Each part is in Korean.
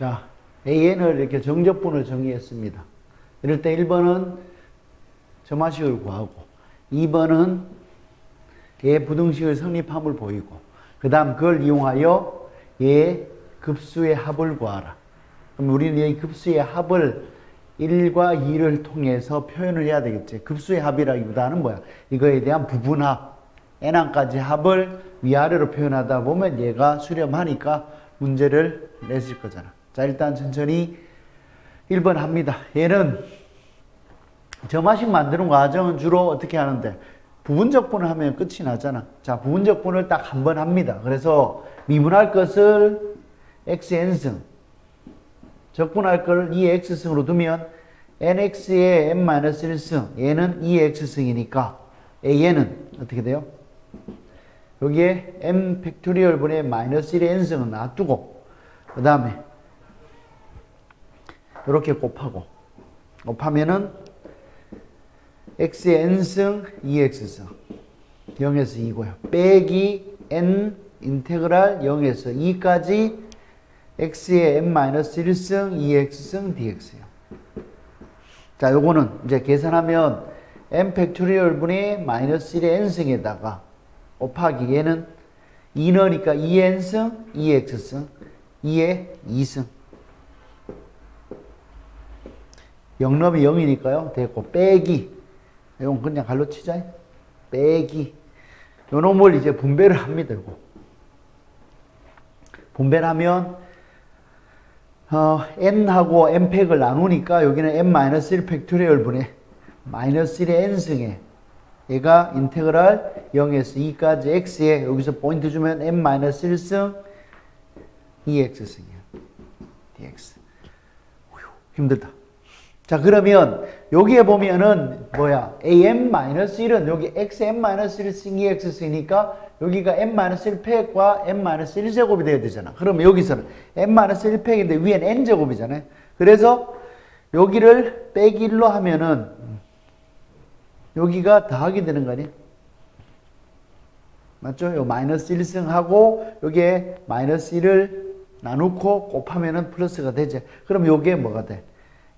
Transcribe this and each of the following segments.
자, AN을 이렇게 정적분을 정의했습니다. 이럴 때 1번은 점화식을 구하고 2번은 얘 부등식을 성립함을 보이고 그 다음 그걸 이용하여 얘 급수의 합을 구하라. 그럼 우리는 이 급수의 합을 1과 2를 통해서 표현을 해야 되겠지. 급수의 합이라기보다는 뭐야? 이거에 대한 부분합, n항까지 합을 위아래로 표현하다 보면 얘가 수렴하니까 문제를 냈을 거잖아. 자, 일단 천천히 1번 합니다. 얘는 점화식 만드는 과정은 주로 어떻게 하는데 부분적분을 하면 끝이 나잖아. 자, 부분적분을 딱 한 번 합니다. 그래서 미분할 것을 xn승, 적분할 걸 2x승으로 두면 nx의 n-1승, 얘는 2x승이니까 얘는 어떻게 돼요? 여기에 m 팩토리얼 분의 마이너스 1의 n승은 놔두고 그 다음에 이렇게 곱하고 곱하면은 x의 n승 2x승 0에서 2고요. 빼기 n 인테그랄 0에서 2까지 x의 n-1승 2x승 dx예요. 자, 요거는 이제 계산하면 n 팩토리얼 분의 마이너스 1의 n승에다가 곱하기 얘는 2넣으니까 2n승 2x승 2의 2승 0넣으면 0이니까요. 됐고 빼기 이건 그냥 갈로 치자. 빼기 요 놈을 이제 분배를 합니다. 이거. 분배를 하면 어, n하고 n팩을 나누니까 여기는 n-1 팩토리얼 분의 마이너스 1의 n승에 얘가 인테그랄 0에서 2까지 x에 여기서 포인트 주면 n-1승 2x승이야. dx. 휴, 힘들다. 자, 그러면 여기에 보면은 뭐야? am-1은 여기 xm-1승 2x승이니까 여기가 m-1팩과 m-1제곱이 돼야 되잖아. 그러면 여기서는 m-1팩인데 위엔 n제곱이잖아요. 그래서 여기를 빼기 1로 하면은 여기가 더하기 되는 거 아니에요? 맞죠? 요 마이너스 1승하고 여기에 마이너스 1을 나누고 곱하면은 플러스가 되죠. 그럼 요게 뭐가 돼?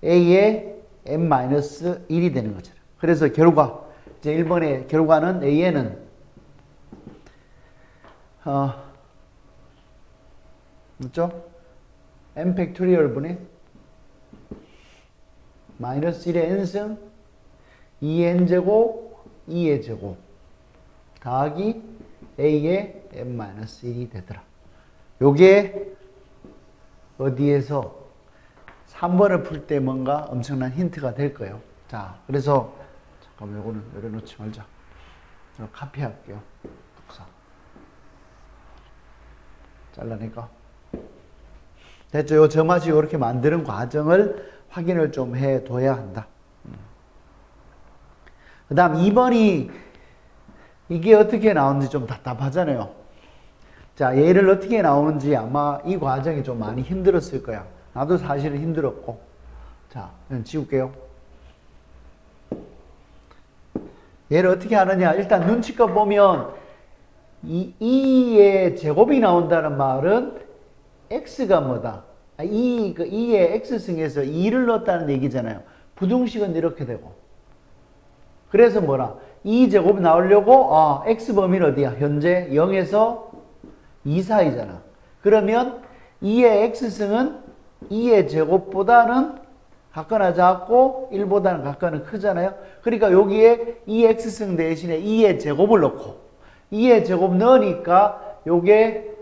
A의 n-1이 되는 거잖아. 그래서 결과 이제 1번의 결과는 a에는 어 맞죠? n 팩토리얼 분의 마이너스 1의 n승 2n제곱 2의 제곱 더하기 a의 n-1이 되더라. 요게 어디에서 3번을 풀 때 뭔가 엄청난 힌트가 될 거예요. 자, 그래서 잠깐만 요거는 내려놓지 말자. 저 카피할게요. 독사. 잘라낼까? 됐죠? 요 점화식 이렇게 만드는 과정을 확인을 좀 해둬야 한다. 그 다음 2번이 이게 어떻게 나오는지 좀 답답하잖아요. 자, 얘를 어떻게 나오는지 아마 이 과정이 좀 많이 힘들었을 거야. 나도 사실은 힘들었고. 자, 지울게요. 얘를 어떻게 하느냐. 일단 눈치껏 보면 이 2의 제곱이 나온다는 말은 x가 뭐다? 아, 2, 그 2의 x승에서 2를 넣었다는 얘기잖아요. 부등식은 이렇게 되고. 그래서 뭐라? 2제곱 나오려고, 아, x범위는 어디야? 현재 0에서 2 사이잖아. 그러면 2의 x승은 2의 제곱보다는 각거나 작고 1보다는 각거나 크잖아요. 그러니까 여기에 2x승 대신에 2의 제곱을 넣고 2의 제곱 넣으니까 요게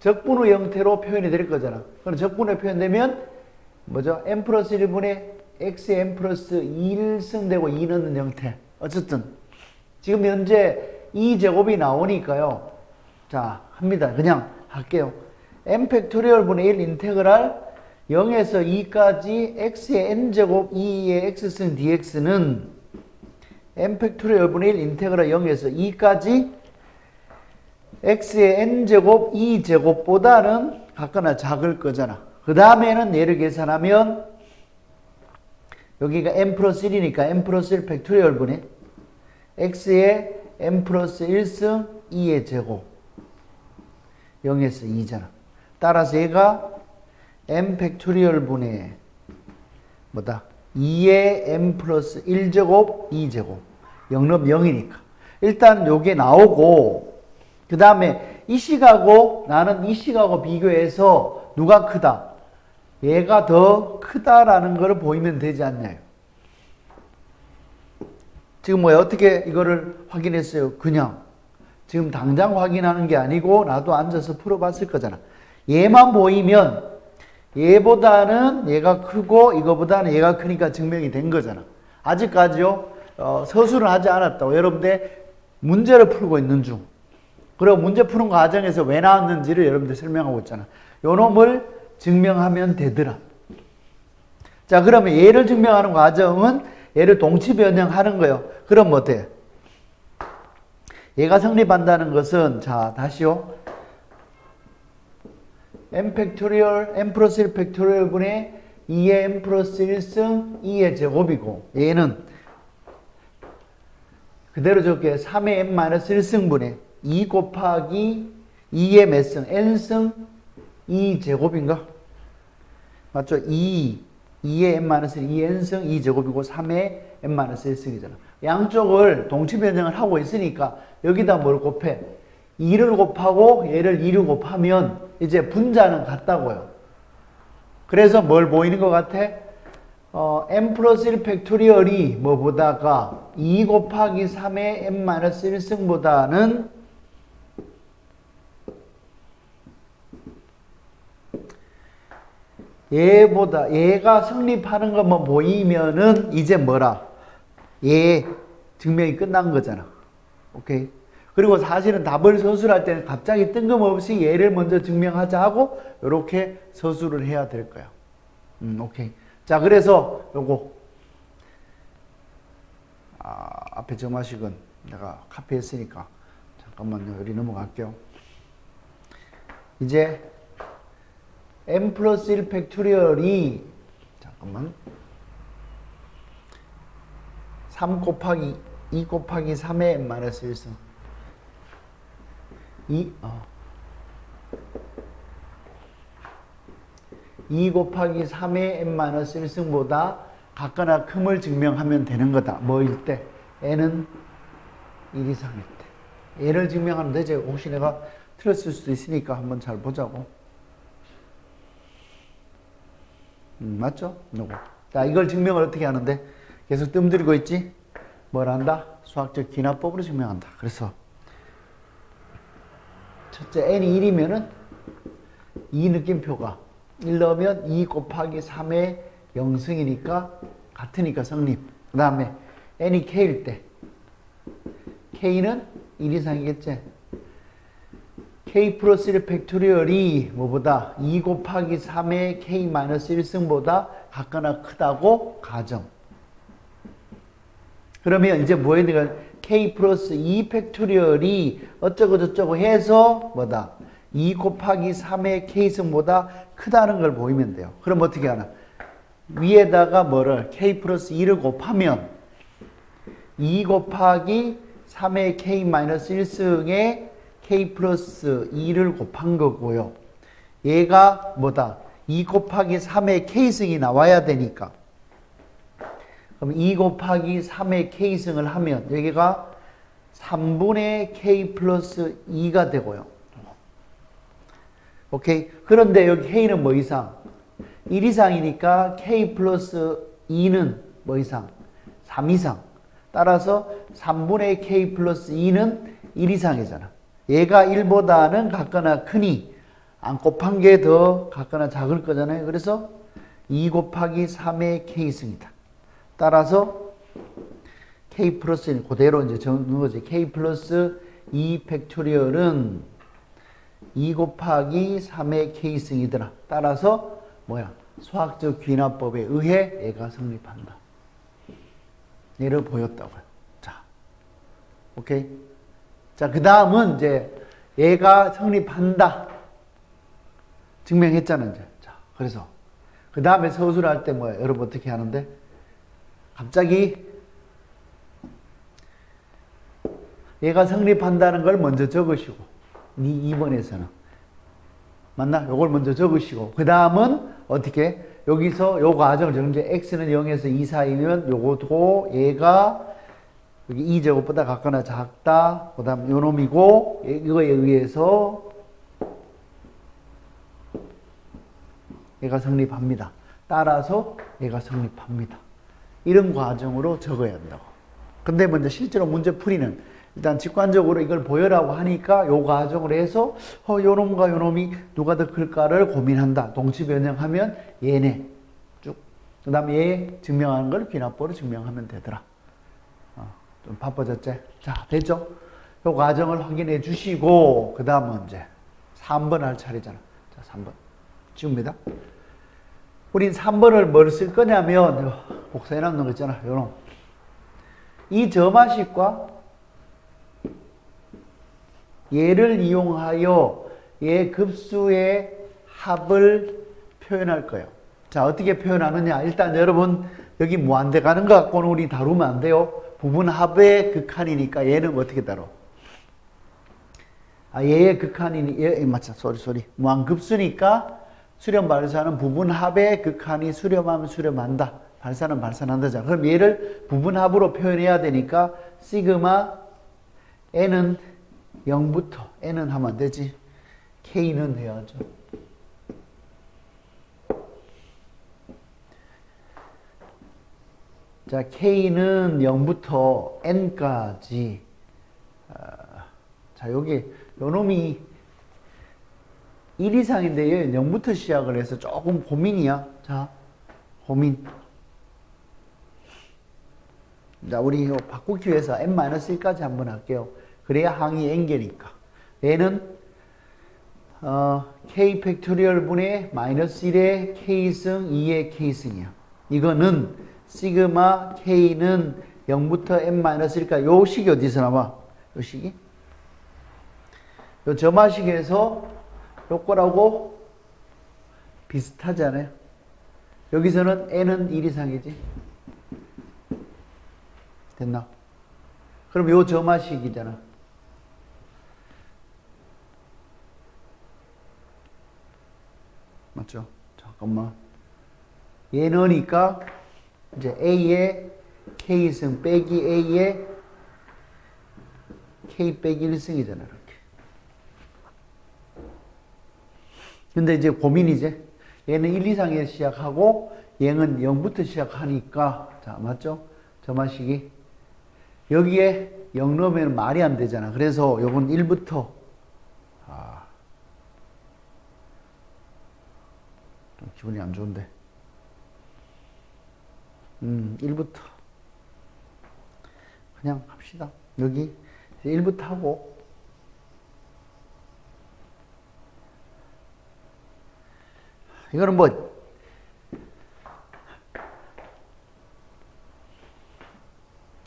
적분의 형태로 표현이 될 거잖아. 그럼 적분에 표현되면 뭐죠? n 플러스 1분의 x n 플러스 1승 되고 2 넣는 형태. 어쨌든 지금 현재 2제곱이 나오니까요. 자, 합니다. 그냥 할게요. N 팩토리얼 분의 1 인테그랄 0에서 2까지 x의 n제곱 2의 x승 dx는 n 팩토리얼 분의 1 인테그랄 0에서 2까지 x의 n제곱 2제곱보다는 각거나 작을 거잖아. 그 다음에는 얘를 계산하면 여기가 n 플러스 1이니까 n 플러스 1 팩토리얼 분의 x의 n 플러스 1승 2의 제곱 0에서 2잖아. 따라서 얘가 m 팩토리얼 분의 뭐다? 2의 m 플러스 1제곱 2제곱. 0은 0이니까. 일단 요게 나오고 그 다음에 이 식하고 나는 이 식하고 비교해서 누가 크다? 얘가 더 크다라는 걸 보이면 되지 않냐요. 지금 뭐야 어떻게 이거를 확인했어요? 그냥 지금 당장 확인하는 게 아니고 나도 앉아서 풀어봤을 거잖아. 얘만 보이면 얘보다는 얘가 크고 이거보다는 얘가 크니까 증명이 된 거잖아. 아직까지요 어, 서술을 하지 않았다고 여러분들 문제를 풀고 있는 중. 그리고 문제 푸는 과정에서 왜 나왔는지를 여러분들 설명하고 있잖아. 요 놈을 증명하면 되더라. 자 그러면 얘를 증명하는 과정은 얘를 동치 변형하는 거예요. 그럼 어때? 얘가 성립한다는 것은 자 다시요. M 팩토리얼 m 플러스 1 팩토리얼 분의 2의 m 플러스 1승 2의 제곱이고 얘는 그대로 적게 3의 m 마이너스 1승분의 2 곱하기 2의 몇 승? n승 2 제곱인가? 맞죠? 2 2의 m 마이너스 2n승 2 제곱이고 3의 m 마이너스 1승이잖아. 양쪽을 동치 변형을 하고 있으니까 여기다 뭘 곱해? 2를 곱하고 얘를 2를 곱하면 이제 분자는 같다고요. 그래서 뭘 보이는 것 같아? 어, m 플러스 1 팩토리얼이 뭐보다가 2 곱하기 3의 m 마이너스 1승보다는 얘보다 얘가 성립하는 것만 보이면은 이제 뭐라? 얘 증명이 끝난 거잖아. 오케이. 그리고 사실은 답을 서술할 때는 갑자기 뜬금없이 얘를 먼저 증명하자 하고 이렇게 서술을 해야 될 거야. 음, 오케이. 자, 그래서 요거 아, 앞에 점화식은 내가 카피했으니까 잠깐만요. 여기 넘어갈게요. 이제 m 플러스 1 팩토리얼이 잠깐만 3 곱하기 2 곱하기 3의 m 마이너스 1승 2, 어. 2 곱하기 3의 m 마이너스 1승보다 같거나 큼을 증명하면 되는 거다. 뭐일 때? n은 1 이상일 때. 얘를 증명하면 되지. 혹시 내가 틀렸을 수도 있으니까 한번 잘 보자고. 음, 맞죠? 누구? 자, 이걸 증명을 어떻게 하는데? 계속 뜸들이고 있지? 뭘 한다? 수학적 기납법으로 증명한다. 그래서 첫째 n이 1이면은 이 느낌표가 1 넣으면 2 곱하기 3의 0승이니까 같으니까 성립. 그 다음에 n이 k일 때 k는 1 이상이겠지? k 플러스 1 팩토리얼이 뭐보다 2 곱하기 3의 k 마이너스 1승보다 같거나 크다고 가정. 그러면 이제 뭐 해야 되가 k 플러스 2 팩토리얼이 어쩌고 저쩌고 해서 뭐다? 2 곱하기 3의 k승보다 크다는 걸 보이면 돼요. 그럼 어떻게 하나? 위에다가 뭐를 k 플러스 2를 곱하면 2 곱하기 3의 k 마이너스 1승에 k 플러스 2를 곱한 거고요. 얘가 뭐다? 2 곱하기 3의 k승이 나와야 되니까 그럼 2 곱하기 3의 k승을 하면 여기가 3분의 k 플러스 2가 되고요. 오케이. 그런데 여기 k는 뭐 이상? 1 이상이니까 k 플러스 2는 뭐 이상? 3 이상. 따라서 3분의 k 플러스 2는 1 이상이잖아. 얘가 1보다는 같거나 크니 안 곱한 게 더 같거나 작을 거잖아요. 그래서 2 곱하기 3의 k승이다. 따라서 k 플러스 1 그대로 이제 적는 거지. k 플러스 2 팩토리얼은 2 곱하기 3의 k승이더라. 따라서 뭐야? 수학적 귀납법에 의해 얘가 성립한다. 얘를 보였다고요. 자, 오케이. 자, 그 다음은 이제 얘가 성립한다. 증명했잖아, 이제. 자, 그래서 그 다음에 서술할 때 뭐야? 여러분 어떻게 하는데? 갑자기 얘가 성립한다는 걸 먼저 적으시고 네 2번에서는 맞나? 요걸 먼저 적으시고 그 다음은 어떻게? 여기서 요 과정을 정제 x는 0에서 2 사이면 요거도 얘가 여기 2제곱보다 같거나 작다. 그 다음 요 놈이고 이거에 의해서 얘가 성립합니다. 따라서 얘가 성립합니다. 이런 과정으로 적어야 한다고. 근데 먼저 실제로 문제 풀이는 일단 직관적으로 이걸 보여라고 하니까 요 과정을 해서 어, 요 놈과 요 놈이 누가 더 클까를 고민한다. 동치 변형하면 얘네 쭉. 그 다음에 얘 증명하는 걸 귀납보로 증명하면 되더라. 어, 좀 바빠졌지? 자, 됐죠? 요 과정을 확인해 주시고 그 다음은 이제 3번 할 차례잖아. 자, 3번. 지웁니다. 우린 3번을 뭘 쓸 거냐면 복사해 놓는 거 있잖아. 요놈. 이 점화식과 얘를 이용하여 얘 급수의 합을 표현할 거예요. 자, 어떻게 표현하느냐? 일단 여러분, 여기 무한대 가는 것 갖고는 우리 다루면 안 돼요. 부분 합의 극한이니까 얘는 어떻게 다뤄? 아, 얘의 극한이니, 얘, 맞죠. 소리, 소리. 무한급수니까 수렴 발사는 부분 합의 극한이 수렴하면 수렴한다. 발사는 발산한다잖아. 그럼 얘를 부분 합으로 표현해야 되니까 시그마 n은 0부터 n은 하면 안 되지. k는 해야죠. 자, k는 0부터 n까지. 아, 자, 여기 요 놈이 1 이상인데 0부터 시작을 해서 조금 고민이야. 자, 고민. 자, 우리 이거 바꾸기 위해서 n-1까지 한번 할게요. 그래야 항이 n개니까. 얘는 어, k 팩토리얼 분의 마이너스 1의 k승 2의 k승이야. 이거는 시그마 k는 0부터 n-1까지 요 식이 어디서 나와? 요 식이? 요 점화식에서 요 거라고 비슷하잖아요. 여기서는 n은 1 이상이지. 됐나? 그럼 요 점화식이잖아. 맞죠? 잠깐만. 얘는니까 이제 A의 K승 빼기 A의 K 빼기 1승이잖아, 이렇게. 근데 이제 고민이지. 얘는 1 이상에서 시작하고 얘는 0부터 시작하니까 자, 맞죠? 점화식이 여기에 0 넣으면 말이 안 되잖아. 그래서 요건 1부터 아. 좀 기분이 안 좋은데. 음, 1부터. 그냥 합시다. 여기 1부터 하고. 이거는 뭐,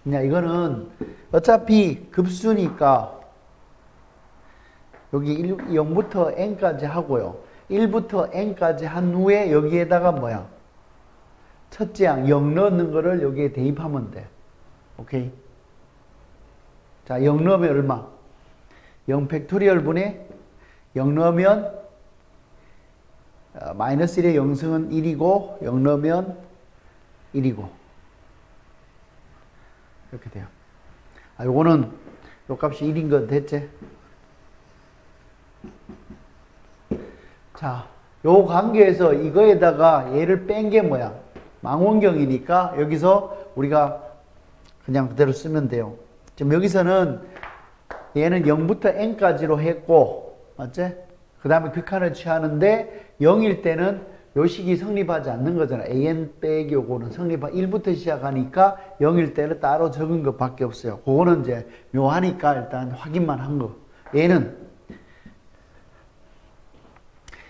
그냥 이거는 어차피 급수니까 여기 1, 0부터 n까지 하고요. 1부터 n까지 한 후에 여기에다가 뭐야? 첫째 항, 0 넣는 거를 여기에 대입하면 돼. 오케이? 자, 0 넣으면 얼마? 0 팩토리얼 분의 0 넣으면 어, 마이너스 1의 0승은 1이고 0 넣으면 1이고 이렇게 돼요. 아, 요거는 요 값이 1인 건 됐지? 자, 요 관계에서 이거에다가 얘를 뺀 게 뭐야? 망원경이니까 여기서 우리가 그냥 그대로 쓰면 돼요. 지금 여기서는 얘는 0부터 n까지로 했고, 맞지? 그 다음에 극한을 취하는데 0일 때는 요 식이 성립하지 않는 거잖아. an 빼기 요거는 성립, 1부터 시작하니까 0일 때는 따로 적은 것밖에 없어요. 그거는 이제 묘하니까 일단 확인만 한 거. 얘는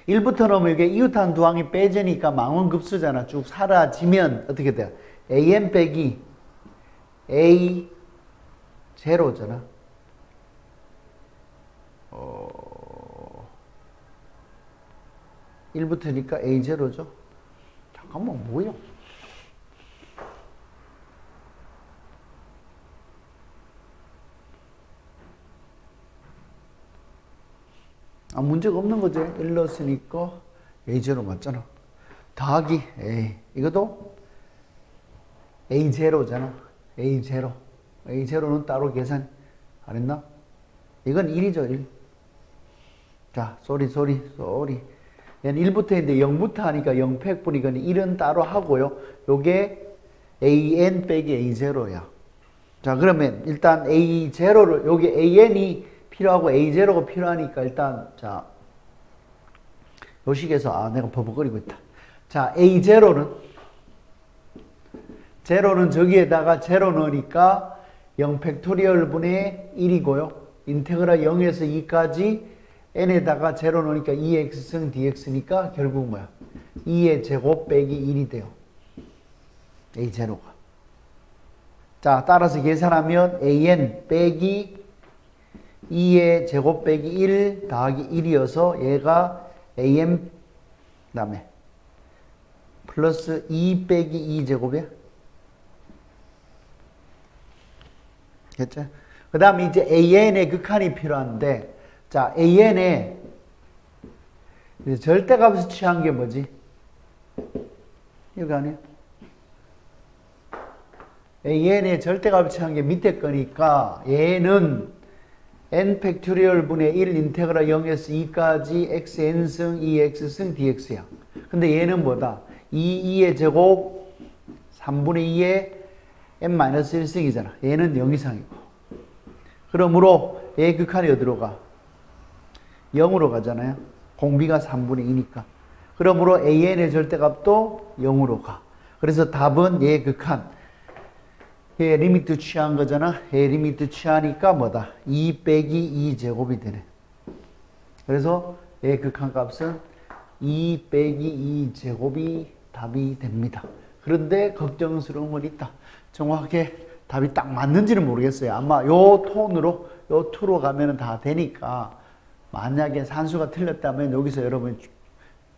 1부터 넣으면 이게 이웃한 두 항이 빼지니까 망원 급수잖아. 쭉 사라지면 어떻게 돼요? an 빼기 a 제로잖아. 어... 1부터니까 a 제로죠. 잠깐만 뭐야? 아, 문제가 없는 거지. 1 넣었으니까 A0 맞잖아. 더하기 A 이것도 A0잖아. A0. A0는 따로 계산 안 했나? 이건 1이죠, 1. 자, 쏘리, 쏘리, 쏘리. 얘는 1부터 했는데 0부터 하니까 0팩분이건 1은 따로 하고요. 요게 AN 빼기 A0야. 자, 그러면 일단 A0를, 여기 AN이 필요하고 A0가 필요하니까 일단, 자, 요 식에서, 아, 내가 버벅거리고 있다. 자, A0는, 제로는 저기에다가 제로 넣으니까 0 팩토리얼 분의 1이고요. 인테그랄 0에서 2까지 n에다가 제로 넣으니까 2x승 dx니까 결국 뭐야? 2의 제곱 빼기 1이 돼요. a 제로가. 자, 따라서 계산하면 an 빼기 2의 제곱 빼기 1 더하기 1이어서 얘가 am 그다음에 플러스 2 빼기 2 제곱이야. 됐죠? 그 다음에 이제 AN의 극한이 필요한데, 자, AN의 절대값에서 취한 게 뭐지? 이거 아니에요? AN의 절대값을 취한 게 밑에 거니까, 얘는 n 팩토리얼 분의 1 인테그랄 0에서 2까지 xn승 2x승 dx야. 근데 얘는 뭐다? 2, 2의 제곱 3분의 2의 n-1승이잖아. 얘는 0 이상이고. 그러므로 얘 극한이 어디로 가? 0으로 가잖아요. 공비가 3분의 2니까. 그러므로 an의 절대값도 0으로 가. 그래서 답은 얘 극한. 얘 리미트 취한 거잖아. 얘 리미트 취하니까 뭐다? 2 빼기 2 제곱이 되네. 그래서 얘 극한 값은 2 빼기 2 제곱이 답이 됩니다. 그런데 걱정스러운 건 있다. 정확하게 답이 딱 맞는지는 모르겠어요. 아마 요 톤으로, 요 투로 가면 다 되니까 만약에 산수가 틀렸다면 여기서 여러분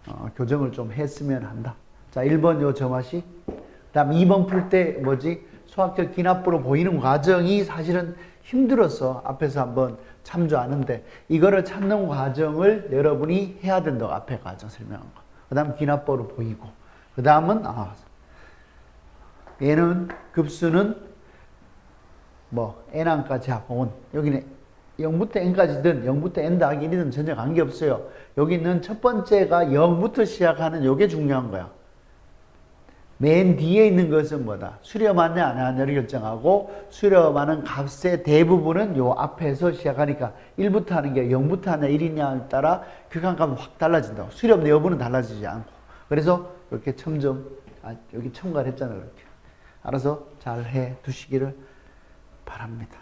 어, 교정을 좀 했으면 한다. 자, 1번 요 점화시. 그 다음 2번 풀 때 뭐지? 수학적 기납부로 보이는 과정이 사실은 힘들어서 앞에서 한번 참조하는데 이거를 찾는 과정을 여러분이 해야 된다고 앞에 과정 설명한 거. 그 다음 기납부로 보이고. 그 다음은, 아, 얘는 급수는 뭐 n항까지 합은 여기는 0부터 n까지든 0부터 n 더하기 1이든 전혀 관계없어요. 여기는 첫 번째가 0부터 시작하는 요게 중요한 거야. 맨 뒤에 있는 것은 뭐다? 수렴하냐 안 하냐를 결정하고 수렴하는 값의 대부분은 요 앞에서 시작하니까 1부터 하는 게 0부터 하냐 1이냐에 따라 극한값은 확 달라진다고. 수렴 여부는 달라지지 않고. 그래서 이렇게 첨점, 아, 여기 첨가를 했잖아요. 이렇게. 알아서 잘 해 두시기를 바랍니다.